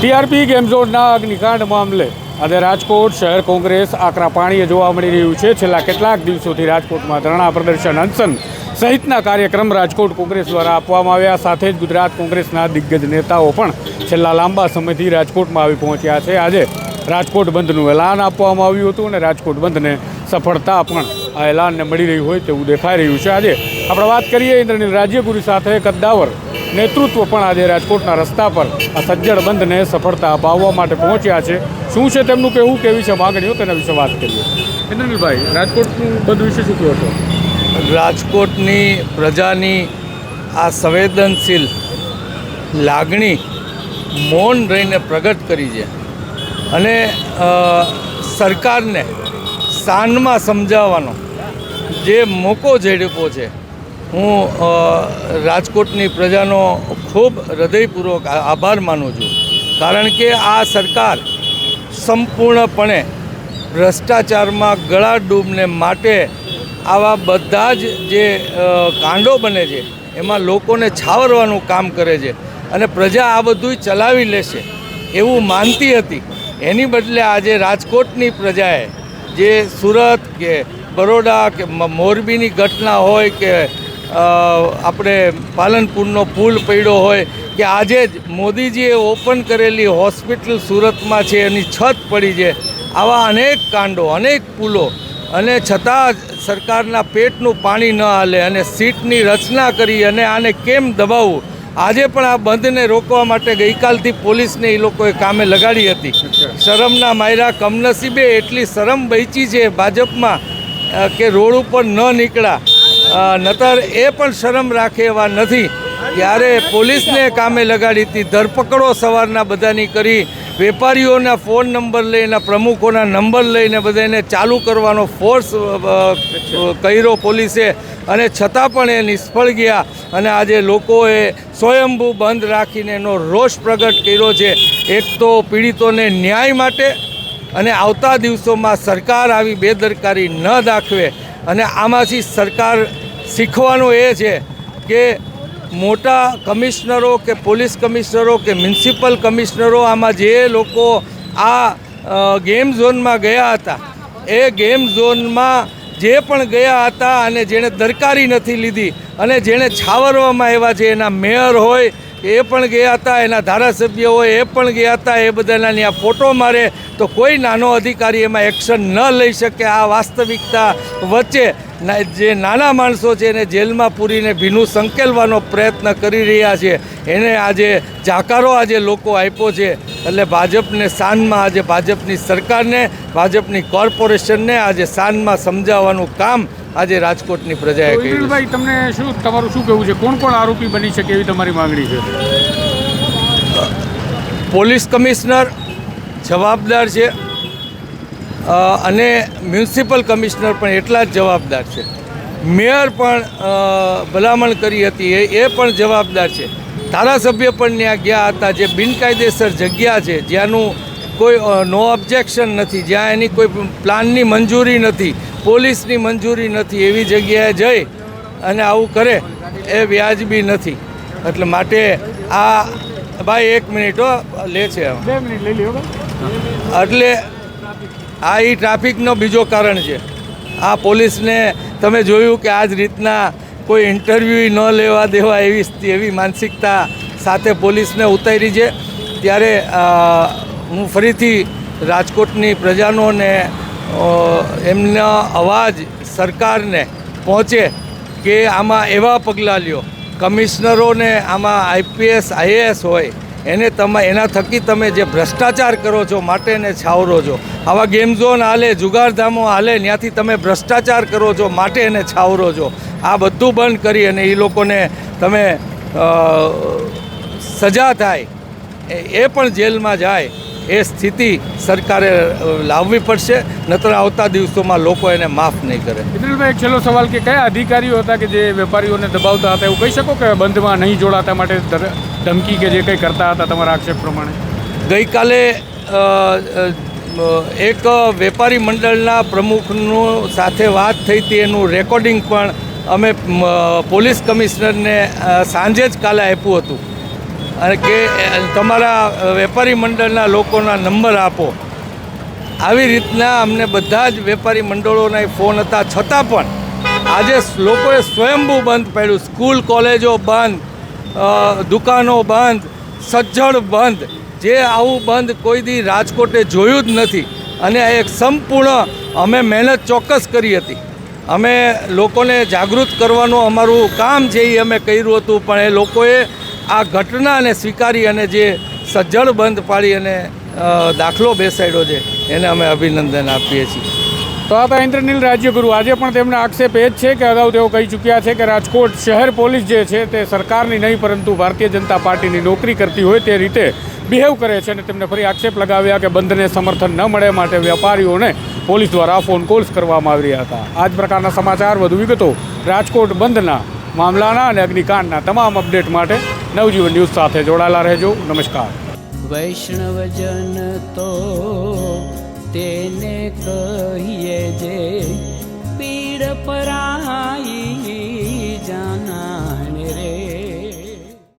TRP game ઝોનના અગ્નિકાંડ મામલે આજે રાજકોટ શહેર કોંગ્રેસ આકરા પાણીએ જોવા મળી રહ્યું છે. છેલ્લા કેટલાક દિવસોથી રાજકોટમાં ધરણા પ્રદર્શન અનશન સહિતના કાર્યક્રમ રાજકોટ કોંગ્રેસ દ્વારા આપવામાં આવ્યા. સાથે જ ગુજરાત કોંગ્રેસના દિગ્ગજ નેતાઓ પણ છેલ્લા લાંબા સમયથી રાજકોટમાં આવી પહોંચ્યા છે. આજે રાજકોટ બંધનું એલાન આપવામાં આવ્યું હતું અને રાજકોટ બંધને સફળતા પણ આ એલાનને મળી રહી હોય તેવું દેખાઈ રહ્યું છે. આજે આપણે વાત કરીએ ઇન્દ્રનીલ રાજ્યગુરુ સાથે. કદ્દાવર નેતૃત્વ પણ આજે રાજકોટના રસ્તા પર આ સજ્જડ બંધને સફળતા અપાવવા માટે પહોંચ્યા છે. શું છે તેમનું કહેવું? કેવી છે માગણીઓ? તેના વિશે વાત કરીએ. ઇન્દ્રનીલભાઈ રાજકોટનું બંધ વિશે શું કહો છો? રાજકોટની પ્રજાની આ સંવેદનશીલ લાગણી મૌન રહીને પ્રગટ કરી છે. અને સરકારને શાનમાં સમજાવવાનો જે મોકો ઝડપો છે હું રાજકોટની પ્રજાનો ખૂબ હૃદયપૂર્વક આભાર માનું છું. કારણ કે આ સરકાર સંપૂર્ણપણે ભ્રષ્ટાચારમાં ગળા ડૂબને માટે આવા બધા જ જે કાંડો બને છે, એમાં લોકોને છાવરવાનું કામ કરે છે અને પ્રજા આ બધું ચલાવી લેશે એવું માનતી હતી. એની બદલે આજે રાજકોટની પ્રજાએ જે સુરત કે બરોડા કે મોરબીની ઘટના હોય કે આપણે પાલનપુરનો પુલ પડ્યો હોય કે આજે જ મોદીજીએ ઓપન કરેલી હોસ્પિટલ સુરતમાં છે, એની છત પડી છે. આવા અનેક કાંડો, અનેક પુલો અને છતાં સરકારના પેટનું પાણી ન હાલે અને સીટની રચના કરી અને આને કેમ દબાવવું? આજે પણ આ બંધને રોકવા માટે ગઈકાલથી પોલીસને એ લોકોએ કામે લગાડી હતી. શરમના માયરા કમનસીબે એટલી શરમ બચી છે ભાજપમાં કે રોડ ઉપર ન નીકળ્યા. નતર એ પણ શરમ રાખે એવા નથી. ત્યારે પોલીસને કામે લગાડી હતી, ધરપકડો સવારના બધાની કરી, વેપારીઓના ફોન નંબર લઈને, પ્રમુખોના નંબર લઈને બધાને ચાલુ કરવાનો ફોર્સ કર્યો પોલીસે. અને છતાં પણ એ નિષ્ફળ ગયા અને આજે લોકોએ સ્વયંભૂ બંધ રાખીને એનો રોષ પ્રગટ કર્યો છે. એક તો પીડિતોને ન્યાય માટે અને આવતા દિવસોમાં સરકાર આવી બેદરકારી ન દાખવે. અને આમાંથી સરકાર શીખવાનું એ છે કે મોટા કમિશનરો કે પોલીસ કમિશનરો કે મ્યુનિસિપલ કમિશનરો આમાં જે લોકો આ ગેમ ઝોનમાં ગયા હતા, એ ગેમ ઝોનમાં જે પણ ગયા હતા અને જેણે દરકારી નથી લીધી અને જેણે છાવરવામાં આવ્યા છે, એના મેયર હોય એ પણ ગયા હતા, એના ધારાસભ્ય હોય, એ પણ ગયા હતા, એ બધાના ત્યાં ફોટો મારે. તો કોઈ નાનો અધિકારી એમાં એક્શન ન લઈ શકે આ વાસ્તવિકતા વચ્ચે. જે નાના માણસો છે એને જેલમાં પૂરીને ભીનું સંકેલવાનો પ્રયત્ન કરી રહ્યા છે. એને આજે જાકારો આજે લોકો આપ્યો છે. એટલે ભાજપને શાનમાં આજે ભાજપની સરકારને, ભાજપની કોર્પોરેશનને આજે શાનમાં સમજાવવાનું કામ આજે રાજકોટની પ્રજાએ કહ્યું ભાઈ તમને શું તમારું શું કહેવું છે? કોણ કોણ આરોપી બની શકે એવી તમારી માંગણી છે? પોલીસ કમિશનર જવાબદાર છે અને મ્યુનિસિપલ કમિશનર પણ એટલા જ જવાબદાર છે. મેયર પણ ભલામણ કરી હતી એ એ પણ જવાબદાર છે. ધારાસભ્ય પણ ત્યાં ગયા હતા જે બિનકાયદેસર જગ્યા છે જ્યાંનું કોઈ નો ઓબ્જેક્શન નથી જ્યાં એની કોઈ પ્લાનની મંજૂરી નથી પોલીસની મંજૂરી નથી એવી જગ્યાએ જઈ અને આવું કરે એ વ્યાજબી નથી. એટલે માટે આ ભાઈ એક મિનિટ લે છે એટલે આ એ ટ્રાફિકનો બીજો કારણ છે. આ પોલીસને તમે જોયું કે આ જ રીતના કોઈ ઇન્ટરવ્યૂ ન લેવા દેવા એવી એવી માનસિકતા સાથે પોલીસને ઉતારી છે. ત્યારે હું ફરીથી રાજકોટની પ્રજાનો ને એમનો અવાજ સરકારને પહોંચે કે આમાં એવા પગલાં લ્યો. કમિશનરોને આમાં આઈપીએસ, આઈએએસ હોય, એને તમે, એના થકી તમે જે ભ્રષ્ટાચાર કરો છો માટે એને છાવરો છો. આવા ગેમ ઝોન હાલે જુગારધામો હાલે ત્યાંથી તમે ભ્રષ્ટાચાર કરો છો માટે એને છાવરો છો. આ બધું બંધ કરી અને એ લોકોને તમે સજા થાય. એ પણ જેલમાં જાય. એ સ્થિતિ સરકારે લાવવી પડશે નતર આવતા દિવસોમાં લોકો એને માફ નહીં કરે. મિત્રભાઈ એક છેલ્લો સવાલ કે કયા અધિકારીઓ હતા કે જે વેપારીઓને દબાવતા હતા એવું કહી શકો કે બંધમાં નહીં જોડાતા માટે ધમકી કે જે કંઈ કરતા હતા તમારા આક્ષેપ પ્રમાણે? ગઈકાલે એક વેપારી મંડળના પ્રમુખનું સાથે વાત થઈ હતી એનું રેકોર્ડિંગ પણ અમે પોલીસ કમિશનરને સાંજે જ કાલે આપ્યું હતું. અને કે તમારા વેપારી મંડળના લોકોના નંબર આપો. આવી રીતના અમને બધા જ વેપારી મંડળોના ફોન હતા. છતાં પણ આજે લોકોએ સ્વયંભૂ બંધ પાડ્યું. સ્કૂલ, કોલેજો બંધ દુકાનો બંધ, સજ્જડ બંધ. જે આવું બંધ કોઈ દી રાજકોટે જોયું જ નથી. અને એક સંપૂર્ણ અમે મહેનત ચોક્કસ કરી હતી. અમે લોકોને જાગૃત કરવાનું અમારું કામ છે એ અમે કર્યું હતું, પણ એ લોકોએ આ ઘટનાને સ્વીકારી અને જે સજ્જડ બંધ પાડી અને દાખલો બેસાડ્યો છે, એને અમે અભિનંદન આપીએ છીએ. તો આ હતા ઇન્દ્રનીલ રાજ્યગુરુ. આજે પણ તેમનો આક્ષેપ એ જ છે કે અગાઉ તેઓ કહી ચૂક્યા છે કે રાજકોટ શહેર પોલીસ જે છે તે સરકારની નહીં, પરંતુ ભારતીય જનતા પાર્ટીની નોકરી કરતી હોય તે રીતે બિહેવ કરે છે અને તેમને ફરી આક્ષેપ લગાવ્યા કે બંધને સમર્થન ન મળે માટે વેપારીઓને પોલીસ દ્વારા ફોન કોલ્સ કરવામાં આવી રહ્યા હતા. આ જ પ્રકારના સમાચાર, વધુ વિગતો રાજકોટ બંધના મામલાના અને અગ્નિકાંડના તમામ અપડેટ માટે નવજીવન ન્યૂઝ સાથે જોડાયેલા રહેજો. નમસ્કાર. વૈષ્ણવજન તો તેને કહીએ જે